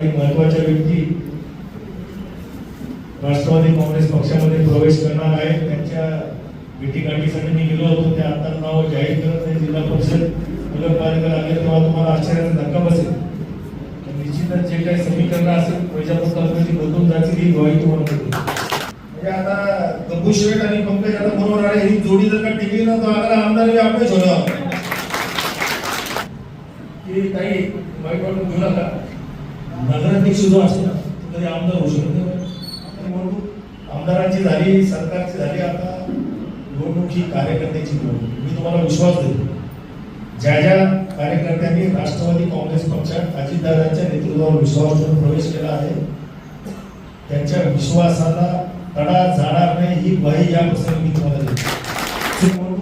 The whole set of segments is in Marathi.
काही महत्त्वाच्या व्यक्ती राष्ट्रवादी काँग्रेस पक्षामध्ये प्रवेश करणार आहेत त्यांच्या भेटीगाठीसाठी मी गेलो होतो. ते आता नाव जाहीर करत नाही. जिल्हा परिषद नगरपालिका लागले तेव्हा तुम्हाला आश्चर्याचा धक्का बसेल. तर निश्चितच जे काही समीकरण असेल वैजापूर तालुक्याची बदलून जातील ही ग्वाही तुम्हाला म्हणजे आता गब्बू शेठ आणि पंकज आता बरोबर आहे ही जोडी जर का टिकली ना तर आता आमदार आपलेच होणार. की काही वाईट वाटून घेऊ नका. नगराध्यक्ष जो असतो ना तो कधी आमदार होऊ शकत नाही. म्हणून आमदारांची झाली सरकारची झाली आता. निवडणूक ही कार्यकर्त्याची निवडणूक. मी तुम्हाला विश्वास देतो. ज्या ज्या कार्यकर्त्यांनी राष्ट्रवादी काँग्रेस पक्षात अजितदादांच्या नेतृत्वावर विश्वास ठेवून प्रवेश केला आहे त्यांच्या विश्वासाला तडा जाणार नाही ही ग्वाही या प्रसंगी मी तुम्हाला देतो.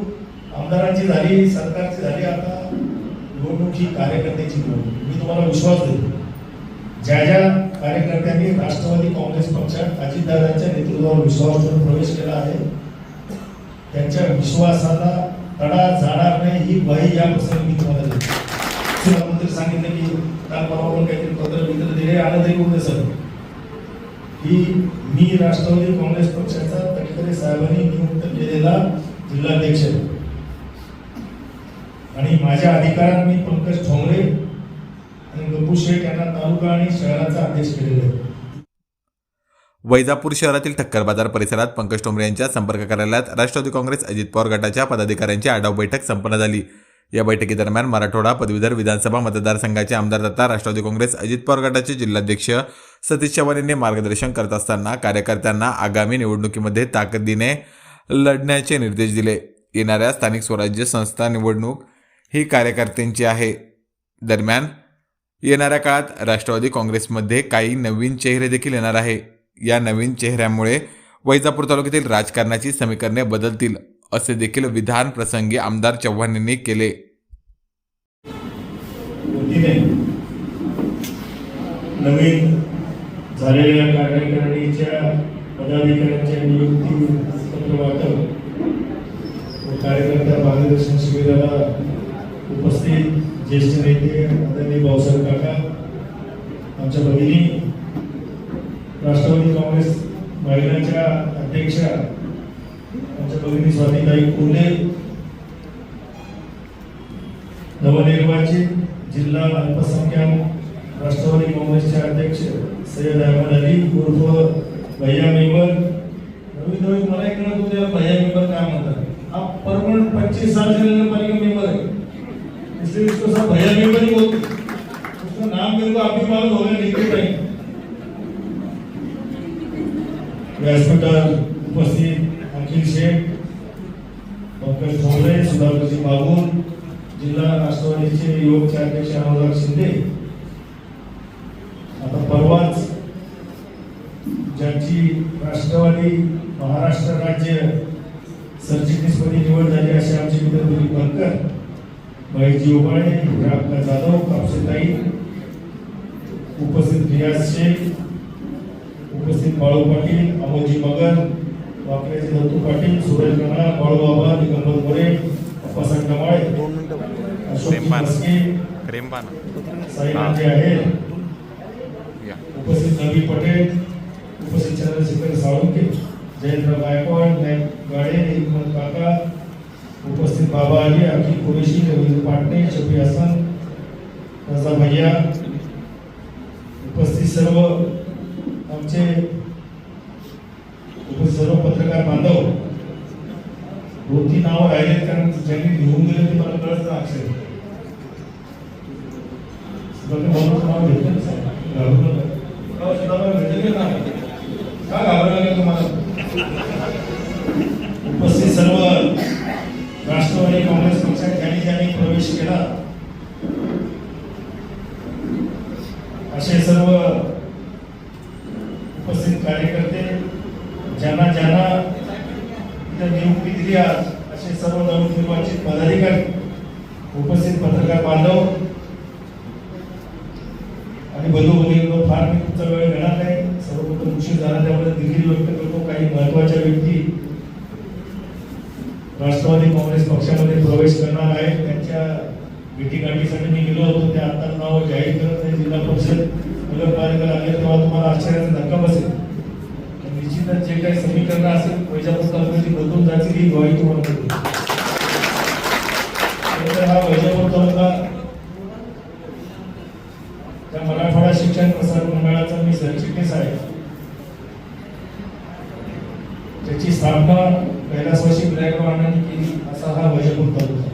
आमदारांची झाली सरकारची झाली आता निवडणूक ही कार्यकर्त्याची निवडणूक. मी तुम्हाला विश्वास देतो. ज्या ज्या कार्यकर्त्यांनी राष्ट्रवादी काँग्रेस पक्षात अजितदादांच्या नेतृत्वावर विश्वास ठेवून प्रवेश केला आहे त्यांच्या विश्वासाला तडा जाणार नाही ही ग्वाही या प्रसंगी मी तुम्हाला देतो मुख्यमंत्री सांगितलं की काल परवा पण काहीतरी पत्र मित्र दिले आलं तरी कुठे सर की मी राष्ट्रवादी काँग्रेस पक्षाचा तटकरे साहेबांनी नियुक्त केलेला जिल्हाध्यक्ष आणि माझ्या अधिकारात मी पंकज ठोंगरे गप्पू शेठ यांना तालुका आणि शहराचा केलेला आहे वैजापूर शहरातील ठक्कर बाजार परिसरात पंकज टोंबरे यांच्या संपर्क कार्यालयात राष्ट्रवादी काँग्रेस अजित पवार गटाच्या पदाधिकाऱ्यांची आढावा बैठक संपन्न झाली. या बैठकीदरम्यान मराठवाडा पदवीधर विधानसभा मतदारसंघाचे आमदार दत्ता राष्ट्रवादी काँग्रेस अजित पवार गटाचे जिल्हाध्यक्ष सतीश चव्हाण यांनी मार्गदर्शन करत असताना कार्यकर्त्यांना आगामी निवडणुकीमध्ये ताकदीने लढण्याचे निर्देश दिले. येणाऱ्या स्थानिक स्वराज्य संस्था निवडणूक ही कार्यकर्त्यांची आहे. दरम्यान येणाऱ्या काळात राष्ट्रवादी काँग्रेसमध्ये काही नवीन चेहरे देखील येणार आहे. या नवीन चेहऱ्यामुळे वैजापूर तालुक्यातील राजकारणाची समीकरणे बदलतील असे देखील विधान प्रसंगी आमदार चव्हाण यांनी केले. नवीन झालेल्या कार्यकारिणीच्या पदाधिकाऱ्यांच्या नियुक्ती पत्र वाटप कार्यकर्त्या मार्गदर्शन सुविधाला उपस्थित ज्येष्ठ नेते आदरणीय भाऊसाहेब काका आमच्या भगिनी राष्ट्रवादी काँग्रेस महिलांच्या अध्यक्षा आमच्या भगिनी स्वातीताई कोल्हे नवनिर्वाचित जिल्हा अल्पसंख्याक राष्ट्रवादी काँग्रेसचे अध्यक्ष सय्यद अहमद अली उर्फ भैया मेंबर. नवीन नवीन मला एक कळत होते भैया मेंबर काय म्हणतात? हा परमनंट पंचवीस साल झालेला पालिका मेंबर आहे. इसलिए इसको सब भैया मेंबर ही बोलते उसका नाम मेरे को आप ही मालूम हो गया लिखते टाइम व्यासपीठावर उपस्थित अखिल शेख पंकज ठोंबरे सुधाकरजी बागुल जिल्हा राष्ट्रवादीचे युवकचे अध्यक्ष अनुराग शिंदे आता परवाच ज्यांची राष्ट्रवादी महाराष्ट्र राज्य सरचिटणीसपदी निवड झाली असे आमचे मित्र दिलीप बनकर महेशजी उबाळे रामका जाधव कापसेताई उपस्थित रियाज शेख उपस्थित बाळू पाटील अमोलजी मगर वाकड्याचे दत्तू पाटील सुरेश गणा बाळूबाबा दिगंबर गोरे अप्पासाहेब कमाळे अशोक मस्के साईनाथजी आहे उपस्थित नवी पटेल उपस्थित चंद्रशेखर साळुंके जयेंद्र गायकवाड गाडे हिकमत काका उपस्थित बाबा अली अखिल कुरेशी रवींद्र पाटणे शफी हसन रजा भैया उपस्थित सर्व आमचे उपस्थित सर्व पत्रकार बांधव दोन तीन नावं राहिलेत कारण ज्यांनी लिहून गेले ते मला कळत नाही अक्षर नाव घेतलं ना हो, नका. का तुम्हाला? उपस्थित सर्व प्रवेश केला. असे सर्व उपस्थित कार्यकर्ते ज्यांना ज्यांना इथं नियुक्ती दिली आज असे सर्व नवनिर्वाचित पदाधिकारी उपस्थित पत्रकार बांधव आणि बंधू भगिनींनो फार मी तुमचा वेळ घेणार नाही. सर्वप्रथम उशीर झाला त्यामुळे दिल्ली व्यक्त करतो. काही महत्त्वाच्या व्यक्ती राष्ट्रवादी काँग्रेस पक्षामध्ये प्रवेश करणार आहे. त्यांच्या भेटीगाठीसाठी मी गेलो होतो. ते आता नाव जाहीर करत नाही जिल्हा परिषद. नगरपालिका आले तेव्हा तुम्हाला आश्चर्याचा धक्का बसेल. निश्चितच जे काही समीकरण असेल वैजापूर तालुक्याची बदलून जातील ही ग्वाही तुम्हाला हा वैजापूर तालुका त्या मराठवाडा शिक्षण प्रसार मंडळाचा मी सरचिटणीस आहे. त्याची स्थापना कैलासवासी विनायकराव अण्णांनी केली असा हा वैजापूर तालुका.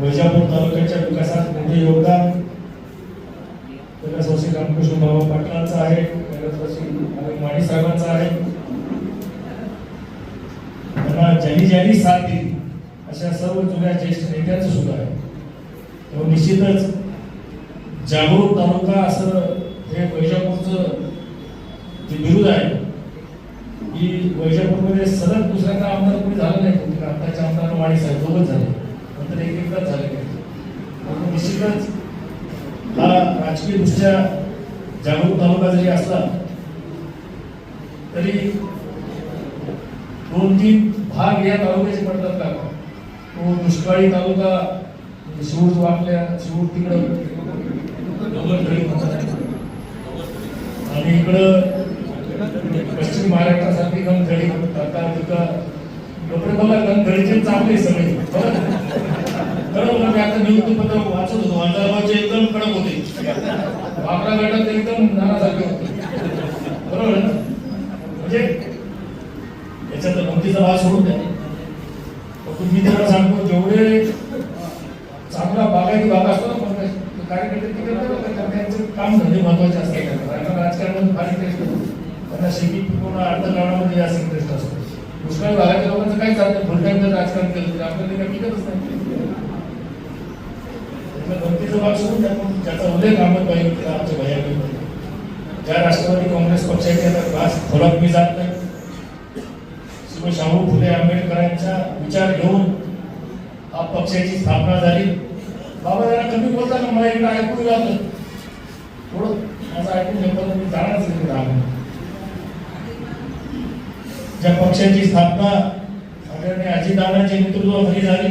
वैजापूर तालुक्याच्या विकासात मोठे योगदान. कैलासवासी रामकृष्ण बाबा पाटलांचं आहे कैलासवासी अरविंद माडी साहेबांचं आहे. त्यांना ज्यांनी ज्यांनी साथ दिली अशा सर्व जुन्या ज्येष्ठ नेत्यांचं सुद्धा आहे. तेव्हा निश्चितच जागरूक तालुका असं हे वैजापूरचं जे बिरुद आहे की वैजापूरमध्ये सलग दुसऱ्यांदा आमदार कोणी झालं नाही बहुतेक आताच्या आमदार दोघच झाले. नंतर एक एकदाच झाले. परंतु निश्चितच हा राजकीयदृष्ट्या जागरूक तालुका जरी असला तरी दोन तीन भाग या तालुक्याचे पडतात का? तो दुष्काळी तालुका म्हणजे शिवूर वाटल्या शिवूर तिकडं आणि इकडं पश्चिम महाराष्ट्रासारखी गंगधडी तडका तिका कपडे बघा गंगधडीचे चांगले सगळे. बरोबर? मी आता नियुक्तीपत्र वाचत होतो. अंतर्भावचे एकदम कडक होते. वापरा गटात एकदम नानासारखे होते. बरोबर ना? म्हणजे याच्यात गमतीचा भाग सोडून द्या. पण मी त्याला सांगतो जेवढे चांगला बागायती भाग असतो ना पण कार्यकर्ते तिकडे नाही त्यांचे काम धंदे महत्त्वाचे असतात. त्यांना राजकारणामध्ये फार इंटरेस्ट असतो. त्यांना शेती पिकवणं अर्थकारणामध्ये जास्त इंटरेस्ट असतो. दुष्काळी भागाच्या लोकांचं काय चालतं? फुल टाइम जर राजकारण केलं तर आपल्याला काही पिकतच नाही. त्यातला गमतीचा भाग सोडून द्या पण ज्याचा उल्लेख आम्हाला पाहिजे आमच्या भैयाकडे ज्या राष्ट्रवादी काँग्रेस पक्षाचे आता खास खोलात मी जात नाही. शाहू फुले आंबेडकरांचा विचार घेऊन हा पक्षाची स्थापना झाली. बाबा जरा कमी बोलता ना मला इकडे ऐकून जातं थोडं माझं ऐकून घेतलं मी जाणारच नाही ज्या पक्षाची स्थापना आदरणीय अजितदादांच्या नेतृत्वाखाली झाली.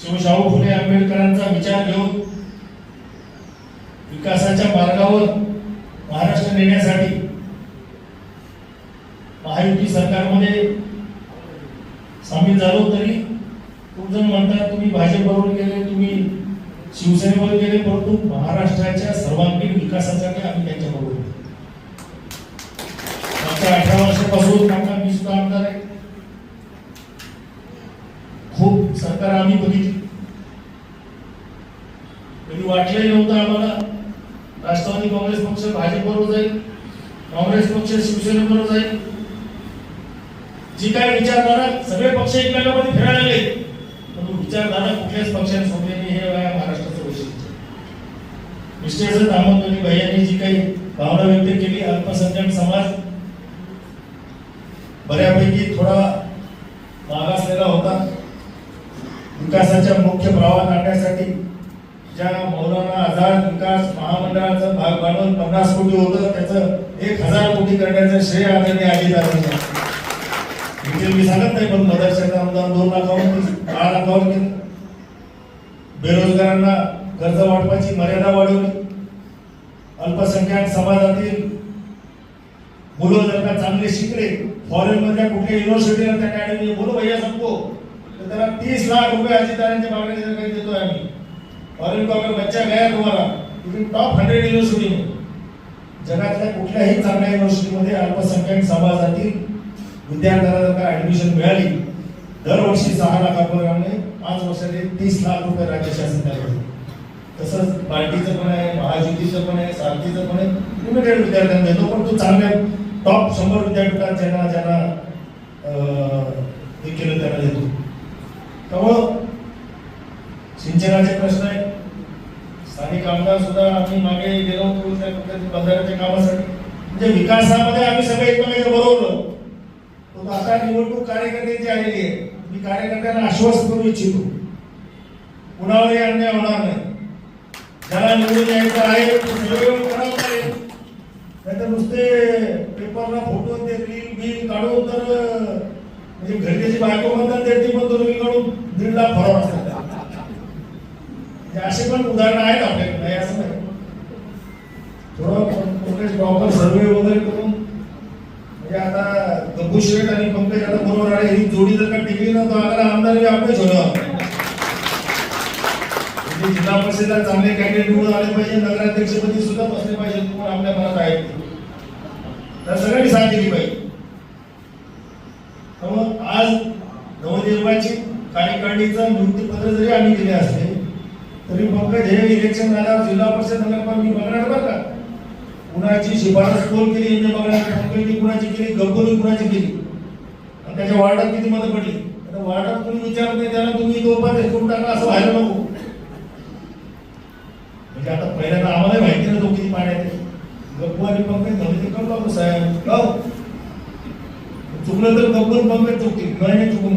शिवशाहू फुले आंबेडकरांचा विचार घेऊन विकासाच्या मार्गावर महाराष्ट्र नेण्यासाठी महायुती सरकारमध्ये सामील झालो तरी खूप जण म्हणतात तुम्ही भाजपबरोबर गेले तुम्ही शिवसेनेबरोबर गेले परंतु महाराष्ट्राच्या सर्वांगीण विकासासाठी आम्ही त्यांच्याबरोबर होतो. मागच्या अठरा त्यांना वीज सुद्धा आमदार आहे. खूप सरकार आम्ही बघितली. कधी वाटलंही नव्हतं आम्हाला. राष्ट्रवादी काँग्रेस पक्ष भाजपबरोबर जाईल काँग्रेस पक्ष शिवसेनेबरोबर जाईल. जी काय विचारधारा सगळे पक्ष एकमेकांमध्ये फिरायला लागले. पण विचारधारा कुठल्याच पक्षाने सोडलेली हे या महाराष्ट्राचं वैशिष्ट्य मिस्टर दामोदरी भैयांनी जी काही भावना व्यक्त केली अल्पसंख्याक समाज बऱ्यापैकी थोडा मागासलेला होता. विकासाच्या मुख्य प्रवाहात आणण्यासाठी ज्या मौलाना आझाद विकास महामंडळाचा भाग भांडवल पन्नास कोटी होतं त्याचं एक हजार कोटी करण्याचं श्रेय आदरणीय आली डिटेल मी सांगत नाही पण मदरशाचं अनुदान दोन लाखावर दहा लाखावर केलं बेरोजगारांना कर्ज वाटपाची मर्यादा वाढवली. अल्पसंख्याक समाजातील मुलं जर का चांगले शिकले फॉरेन मधल्या कुठल्या युनिव्हर्सिटी त्या अकॅडमी बोलो भैया सबको तर त्याला तीस लाख रुपये अजितदारांच्या मागणी जर काही देतोय आम्ही. फॉरेन को अगर बच्चा गया तुम्हाला. तुम्ही टॉप हंड्रेड युनिव्हर्सिटी जगातल्या कुठल्याही चांगल्या युनिव्हर्सिटीमध्ये अल्पसंख्याक समाजातील विद्यार्थ्यांना जर का ऍडमिशन मिळाली दरवर्षी सहा लाखाप्रमाणे पाच वर्षाचे तीस लाख रुपये राज्य शासन द्यावे तसंच पार्टीचं पण आहे महायुतीचं पण आहे सारथीचं पण आहे. लिमिटेड विद्यार्थ्यांना देतो पण तो चांगल्या टॉप शंभर विद्यापीठात ज्यांना ज्यांना हे केलं त्यांना देतो. त्यामुळं सिंचनाचे प्रश्न आहे स्थानिक आमदार सुद्धा आम्ही मागे गेलो होतो त्या कुठल्या बंधाऱ्याच्या कामासाठी. म्हणजे विकासामध्ये आम्ही सगळे एकमेकांच्या बरोबर आहोत. आता निवडणूक कार्यकर्त्यांची आलेली आहे. मी कार्यकर्त्यांना आश्वस्त करू इच्छितो. कुणावरही अन्याय होणार नाही. ज्याला निवडून यायचं आहे तो सगळं करावं नाहीतर नुसते पेपरला फोटो ते रील बिल काढून तर म्हणजे घरच्याची बायको म्हणतात ते ती पण तुम्ही काढून दीड लाख फरक असतात. असे पण उदाहरणं आहेत आपल्याकडे नाही असं नाही. थोडं काँग्रेस प्रॉपर सर्वे वगैरे करून म्हणजे आता गब्बू शेठ आणि पंकज आता बरोबर आले ही जोडी जर का टिकली ना तर आम्हाला आमदार बी आपलेच होणार. जिल्हा परिषदेला चांगले कॅन्डिडेट निवडून आले पाहिजे. नगराध्यक्षपदी सुद्धा बसले पाहिजे तुम्हाला आपल्या मनात आहेत तर सगळ्यांनी साथ दिली पाहिजे. त्यामुळं आज नवनिर्वाचित कार्यकारिणीचं नियुक्तीपत्र जरी आम्ही दिले असले तरी पंकज हे इलेक्शन झाल्यावर जिल्हा परिषद नगरपालिका मी बघणार बरं का? कुणाची शिफारस कोण केली यांनी बघणार पंकजनी कुणाची केली गब्बूनी कुणाची केली? आणि त्याच्या वार्डात किती मतं पडली? आता वार्डात कोणी विचारत नाही त्याला तुम्ही तो पण करून टाका असं व्हायला नको. पहिल्यांदा आम्हाला माहिती नव्हतं किती पाण्यात आहे गप्पू आणि पंकज म्हणजे ते करू लागलो साहेब. हो चुकलं तर गप्पू आणि पंकज चुकतील. नाही नाही चुकून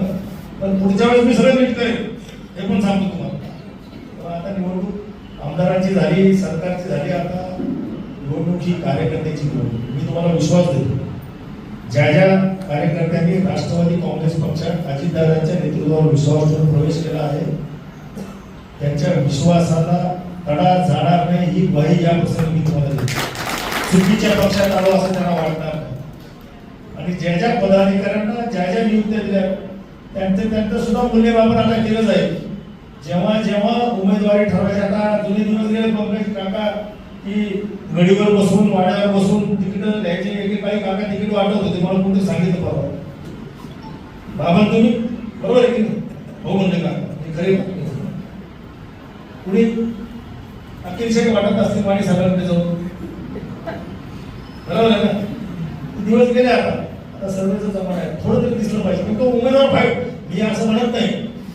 पण पुढच्या वेळेस मी सगळं नीट हे पण सांगतो तुम्हाला. आता निवडणूक आमदारांची झाली सरकारची झाली आता. निवडणूक ही कार्यकर्त्याची निवडणूक. मी तुम्हाला विश्वास देतो. ज्या ज्या कार्यकर्त्यांनी राष्ट्रवादी काँग्रेस पक्षात अजितदादांच्या नेतृत्वावर विश्वास ठेवून प्रवेश केला आहे त्यांच्या विश्वासाला तडा जाणार नाही ही ग्वाही या मी तुम्हाला देतो चुकीच्या पक्षात आलो असं त्यांना वाटणार नाही. आणि ज्या ज्या पदाधिकाऱ्यांना ज्या ज्या नियुक्त्या दिल्या त्यांचं त्यांचं सुद्धा मूल्यमापन आता केलं जाईल. जेव्हा जेव्हा उमेदवारी ठरवायची आता जुने दिवस गेले पंकज काका की गडीवर बसून वाड्यावर बसून तिकीट द्यायचे एक काही काका तिकीट वाटत होते मला कोणते सांगितलं बाबा बाबा तुम्ही बरोबर आहे की नाही? हो म्हणले का? खरे कुणी अखिल वाटत असतील पाणी सगळ्यांकडे जाऊन. बरोबर आहे ना? दिवस गेले आता? आता सर्वेचा जमाना आहे. थोडं तरी दिसलं पाहिजे. पण तो उमेदवार फाईट मी असं म्हणत नाही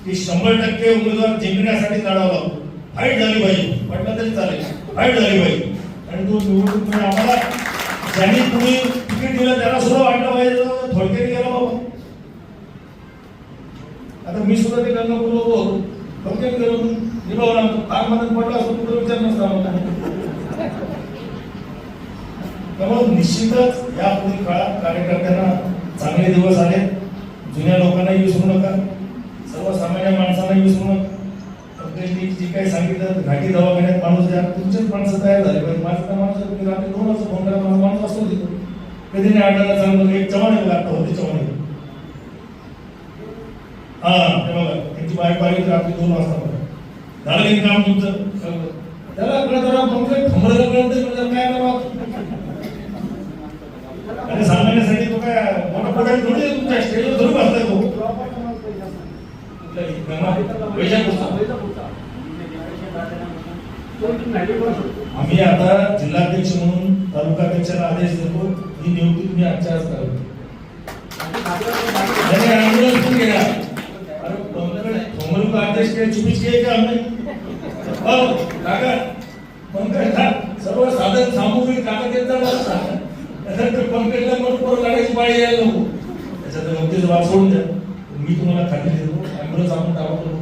की शंभर टक्के उमेदवार जिंकण्यासाठी लढावा लागतो. फाईट झाली पाहिजे. म्हटलं तरी चालेल. फाईट झाली पाहिजे. आणि तो निवडणूक म्हणजे आम्हाला ज्यांनी तुम्ही तिकीट दिलं त्याला सुद्धा वाटलं पाहिजे. थोडक्यात गेला बाबा. आता मी सुद्धा ते गंगापूर लोक होतो. थोडक्यात गेलो निभावला फार मदत पडला असतो तुझा विचार नसता त्यामुळे निश्चितच यापुढील काळात कार्यकर्त्यांना चांगले दिवस आले. जुन्या लोकांनाही विसरू नका. सर्वसामान्य माणसांनाही विसरू नका. कंपनीने जी काही सांगितलं घाटी दवाखान्यात माणूस द्या. तुमचेच माणसं तयार झाले पाहिजे. माझं माणूस तुम्ही रात्री दोन वाजता फोन करा माझा माणूस असतो तिथे. कधी नाही आढळला चांगलं एक चव्हाण लागतो होते चव्हाण हा ते बघा त्यांची बाईक पाहिली रात्री दोन वाजता. झालं की काम तुमचं? त्याला कळत राहा पंकज खंबळला कळत म्हणजे काय करावं? आणि सांगण्यासाठी तो काय मोठा पुढारी थोडी तुमच्या स्टेजवर थोडी बसलाय तो. आम्ही आता जिल्हाध्यक्ष म्हणून तालुकाध्यक्षाला आदेश देतो ही नियुक्ती तुम्ही आजच्या आज करावी. अरे पंकज थोमल को आदेश के चुपीच किए क्या हमने हो काका पंकज हा सर्व साधन सामुग्री काकाच्या मला सांगा त्याच्यात पंकजला मग पोरं काढायची पाळी यायला नको. त्याच्यात गमतीचा भाग सोडून द्या. मी तुम्हाला खात्री देतो ॲम्ब्युलन्स आपण ताबडतोब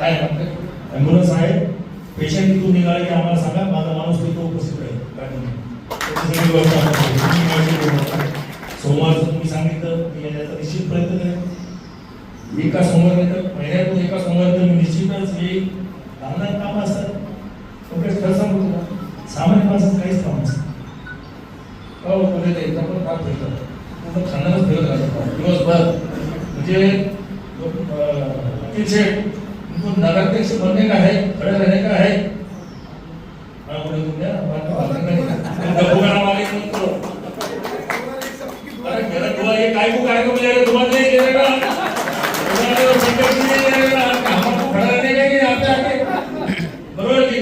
आहे. ॲम्ब्युलन्स आहे? पेशंट तिथून निघाले की आम्हाला सांगा माझा माणूस तिथं उपस्थित राहील. करू. तुम्ही सांगितलं मी येण्याचा निश्चित प्रयत्न करेन. एका सोमवार एका सोमवार मी निश्चितच येईल. लहान लहान कामं असतात वगैरे खरं सांगू तुला सामान्य माणसात काहीच काम नसतं. हो बोलले ते पण काम फिरतात पूर्ण खानालाच फिरत राहतात दिवसभर. म्हणजे अतिशय उनको नगराध्यक्ष बनने का है खड़े रहने का है बोले तुम क्या बात तो बात नहीं गप्पू का नाम आगे मत करो अरे मेरा दुआ ये काय को कार्यक्रम ले रहे तुम्हारे लिए ले रहेगा तुम्हारे लिए संकट के लिए ले रहेगा हमको खड़ा रहने का नहीं आपके आगे बरोबर की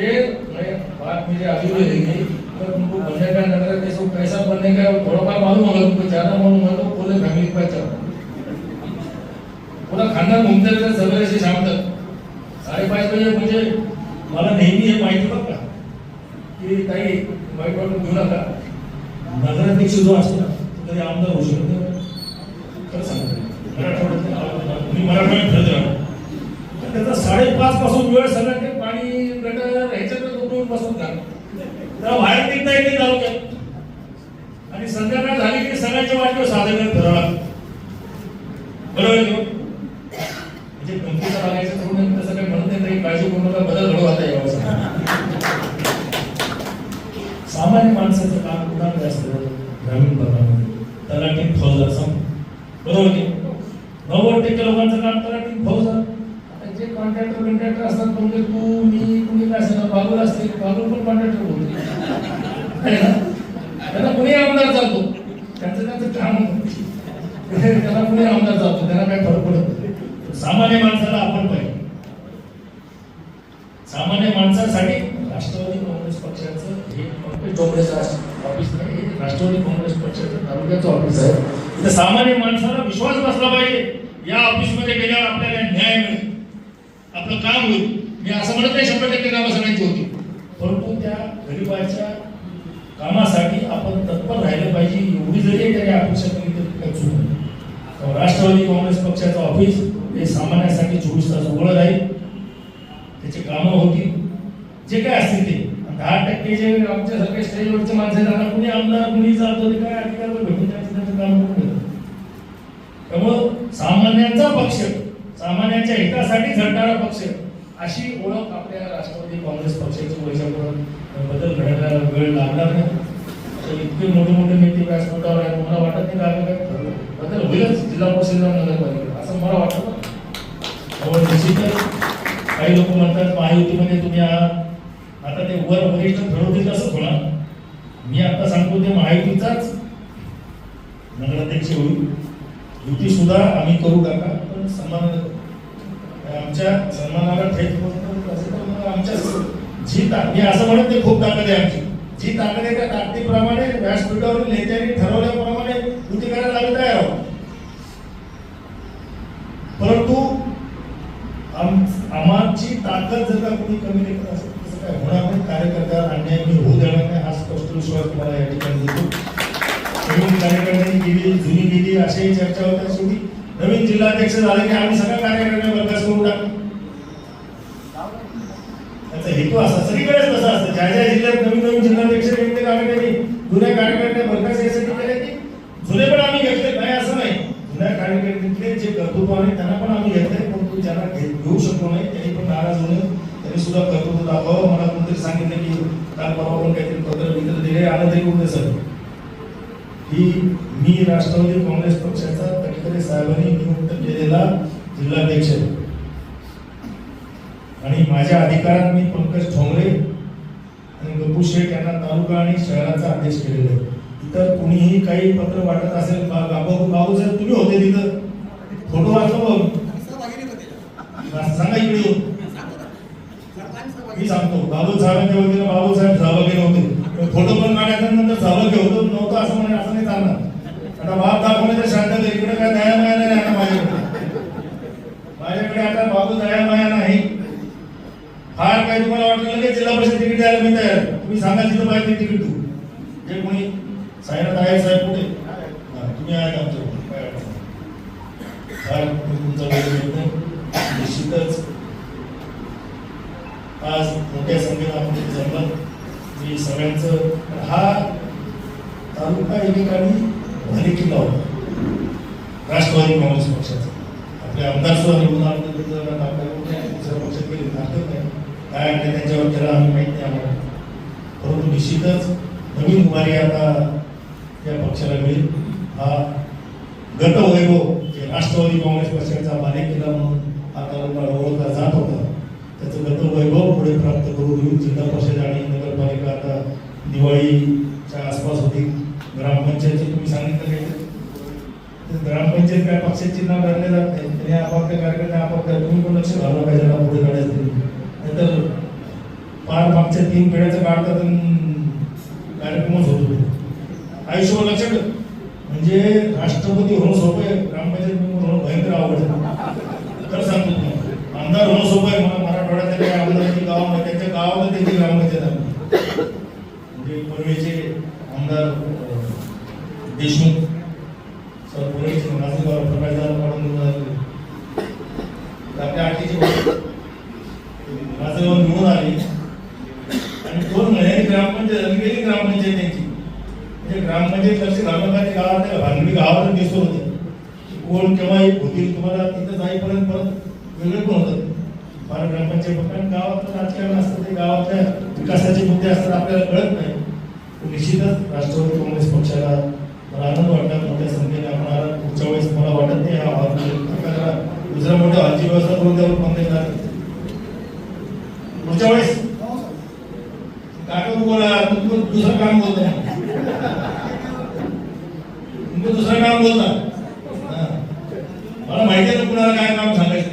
ये मैं बात मुझे अभी भी रहेगी अगर तुमको बनने का नगर कैसे कैसा बनने का थोड़ा बहुत मालूम होगा तुमको ज्यादा मालूम होगा तो पूरे फैमिली पर चलो पुन्हा खानदान घुमते रहते साडेपाच म्हणजे मला नेहमी हे माहिती बघ का की ताई वाईट वाटून घेऊ नका. नगराध्यक्ष जो असतो ना तो कधी आमदार होऊ शकत नाही. खरं सांगतो मराठवाड्यात मी मराठवाड्यात फिरत राहतो त्याचा साडेपाच पासून वेळ सगळ्यात पाणी गटर ह्याच्याकडे उठून बसून का बाहेर निघता येते तालुक्यात आणि संध्याकाळ झाली की सगळ्यांच्या वाटेवर साधन फिरावं लागतं बरोबर आहे की हो? म्हणजे गमतीचं बघायचं थोडं नको आता यावं सामान्य माणसाचं काम कुणाकडे असतं ग्रामीण भागामध्ये तलाठी फौजदार सम बरोबर की नव्वद लोकांचं काम करा की भाऊ सर जे कॉन्ट्रॅक्टर कॉन्ट्रॅक्टर असतात म्हणजे तू मी कुणी काय असं बाबूल असते बाबूल पण कॉन्ट्रॅक्टर बोलते है ना? त्यांना कुणी आमदार चालतो त्यांचं त्यांचं काम होतं. त्याला कुणी आमदार चालतो त्यांना काय फरक पडत नाही. सामान्य माणसाला आपण पाहिजे सामान्य माणसासाठी राष्ट्रवादी काँग्रेस पक्षाचं हे पंकज डोंगरेचं ऑफिस नाही हे राष्ट्रवादी काँग्रेस पक्षाचं तालुक्याचं ऑफिस आहे इथं सामान्य माणसाला विश्वास बसला पाहिजे या ऑफिसमध्ये गेल्यावर आपल्याला न्याय मिळेल आपलं काम होईल मी असं म्हणत नाही शंभर टक्के कामं सगळ्यांची होती. परंतु त्या गरिबाच्या कामासाठी आपण तत्पर राहिलं पाहिजे एवढी जरी तरी अपेक्षा केली तरी काही चूक नाही. राष्ट्रवादी काँग्रेस पक्षाचं ऑफिस हे सामान्यासाठी चोवीस तास उघडं राहील. त्याची कामं होती जे काय असतील ते. दहा टक्के जे आमच्यासारखे स्टेजवरचे माणसं आहेत, त्यांना कुणी आमदार कुणी जातो ते काय अधिकार भेटून त्यांचं काम करून त्यामुळं सामान्यांचा पक्ष सामान्यांच्या हितासाठी झटणारा पक्ष अशी ओळख आपल्या राष्ट्रवादी काँग्रेस पक्षाची वैशापूर बदल घडायला वेळ लागणार नाही. तर इतके मोठे मोठे नेते व्यासपीठावर आहेत मला वाटत नाही का काय? बदल होईलच जिल्हा परिषद नगरपालिका असं मला वाटतं. त्यामुळे निश्चितच काही लोक म्हणतात महायुतीमध्ये तुम्ही आहात. आता ते वर वरिष्ठ ठरवतील असं होणार? मी आता सांगतो ते महायुतीचाच नगराध्यक्ष होईल. युती सुद्धा आम्ही करू टाका पण सन्मान आमच्या सन्मानाला ठेच पोहोचतो आमच्या जी ताकद मी असं म्हणत नाही खूप ताकद आहे आमची. जी ताकद आहे त्या ताकदीप्रमाणे व्यासपीठावरील नेत्यांनी ठरवल्याप्रमाणे कृती करायला लागत आहे आहोत. परंतु आमची ताकद जर का कोणी कमी लेखत असेल तसं काय होणार नाही. कार्यकर्त्यावर अन्याय मी होऊ देणार नाही हा स्पष्ट विश्वास तुम्हाला या ठिकाणी देतो. नवीन कार्यकर्त्यांनी केली जुनी केली अशाही चर्चा होत्या शेवटी. नवीन जिल्हाध्यक्ष झाले की आम्ही सगळ्या कार्यकर्त्यांना बरखास्त करून टाकू त्याचा हेतू असा सगळीकडेच तसा असतं. ज्या ज्या जिल्ह्यात नवीन नवीन जिल्हाध्यक्ष नेमले आम्ही त्यांनी जुन्या कार्यकर्ते बरखास्त यासाठी केले की? जुने पण आम्ही घेतले नाही असं नाही. जुन्या कार्यकर्त्यातले जे कर्तृत्व आहे त्यांना पण आम्ही घेतले परंतु ज्यांना घेऊ शकलो नाही त्यांनी पण नाराज होणे त्यांनी सुद्धा कर्तृत्व दाखवावं. मला कोणतरी सांगितलं की काल परवा पण काहीतरी पत्र बित्र दिले आलं तरी कोणते सर ही मी राष्ट्रवादी काँग्रेस पक्षाचा ठाकरे साहेबांनी नियुक्त केलेला जिल्हाध्यक्ष आणि माझ्या अधिकारात मी पंकज ठोंगरे आणि गप्पू शेठ यांना तालुका आणि शहराचा अध्यक्ष केलेला आहे. इतर कुणीही काही पत्र वाटत असेल बाबू साहेब तुम्ही होते तिथं फोटो वाचलो बघ सांगा इकडे मी सांगतो बाबू साहेबांच्या वतीनं बाबू साहेब सहभागी नव्हते. फोटो पण काढायचा नंतर सहभागी होतो नव्हतं असं म्हणे असं नाही चालणार. आता बाप दाखवणे तर दया माया नाही आता माझ्याकडे माझ्याकडे आता बाबू दया माया नाही. फार काही तुम्हाला वाटलं लगेच जिल्हा परिषद तिकीट द्यायला मी तयार. तुम्ही सांगा तिथं पाहिजे तिकीट देऊ. जे कोणी साईनाथ आहे साहेब कुठे? तुम्ही आहे का आमच्या फार तुमचा वेळ निश्चितच. आज मोठ्या संख्येत आपण जमलं. मी सगळ्यांचं हा तालुका एकेकाळी भारी किल्ला होता राष्ट्रवादी काँग्रेस पक्षाचं. आपले आमदार सुद्धा निवडून आले तर त्याचं दुसऱ्या पक्षात गेले हरकत नाही. काय आणलं त्यांच्यावर त्याला आम्ही माहीत नाही आम्हाला. परंतु निश्चितच नवीन उभारी आता या पक्षाला मिळेल. हा गटवैभव जे राष्ट्रवादी काँग्रेस पक्षाचा बालेक किल्ला म्हणून हा ओळखला जात होता त्याचं गतवैभव पुढे प्राप्त करून देऊ जिल्हा परिषद आणि नगरपालिका आता दिवाळीच्या आसपास होती. ग्रामपंचायतची तुम्ही सांगितलं काही ग्रामपंचायत काय पक्षाचे चिन्ह धरले जात नाही. आपापल्या कार्यक्रम आपापल्या तुम्ही पण लक्ष घालवलं पाहिजे ना पुढे काढायचं. नाहीतर पार मागच्या तीन पिढ्याचं काढतात कार्यक्रमच होतो आयुष्यभर लक्षात लक्ष म्हणजे राष्ट्रपती होणं सोपं आहे ग्रामपंचायत होणं भयंकर आवड तर सांगतो तुम्ही आमदार होणं सोपं आहे. मला मराठवाड्यातल्या काही आमदारांची गावामध्ये त्यांच्या गावामध्ये त्यांची ग्रामपंचायत आहे. म्हणजे पूर्वीचे आमदार देशमुख आपल्या माझं नोंद आली आणि दोन महिन्यांनी ग्रामपंचायत रंगेली ग्रामपंचायत म्हणजे ग्रामपंचायत लक्ष घालून काय गावात भानगडी गावावर दिसत होते. कोण केव्हा एक तुम्हाला तिथं जाईपर्यंत परत वेगळे पण होतात ग्रामपंचायत कारण गावात राजकारण असतं ते गावातल्या विकासाचे मुद्दे असतात आपल्याला कळत नाही. निश्चितच राष्ट्रवादी काँग्रेस पक्षाला मला आनंद वाटतात मोठ्या संख्येने आपण पुढच्या वेळेस मला वाटत नाही हा दुसरा मोठा आजी व्यवसाय करून त्यावर कंप्लेंट जाणार पुढच्या वेळेस? काका बोला तुमचं दुसरं काम बोलता तुमचं दुसरं काम बोलता. मला माहिती आहे कुणाला काय काम सांगायचं.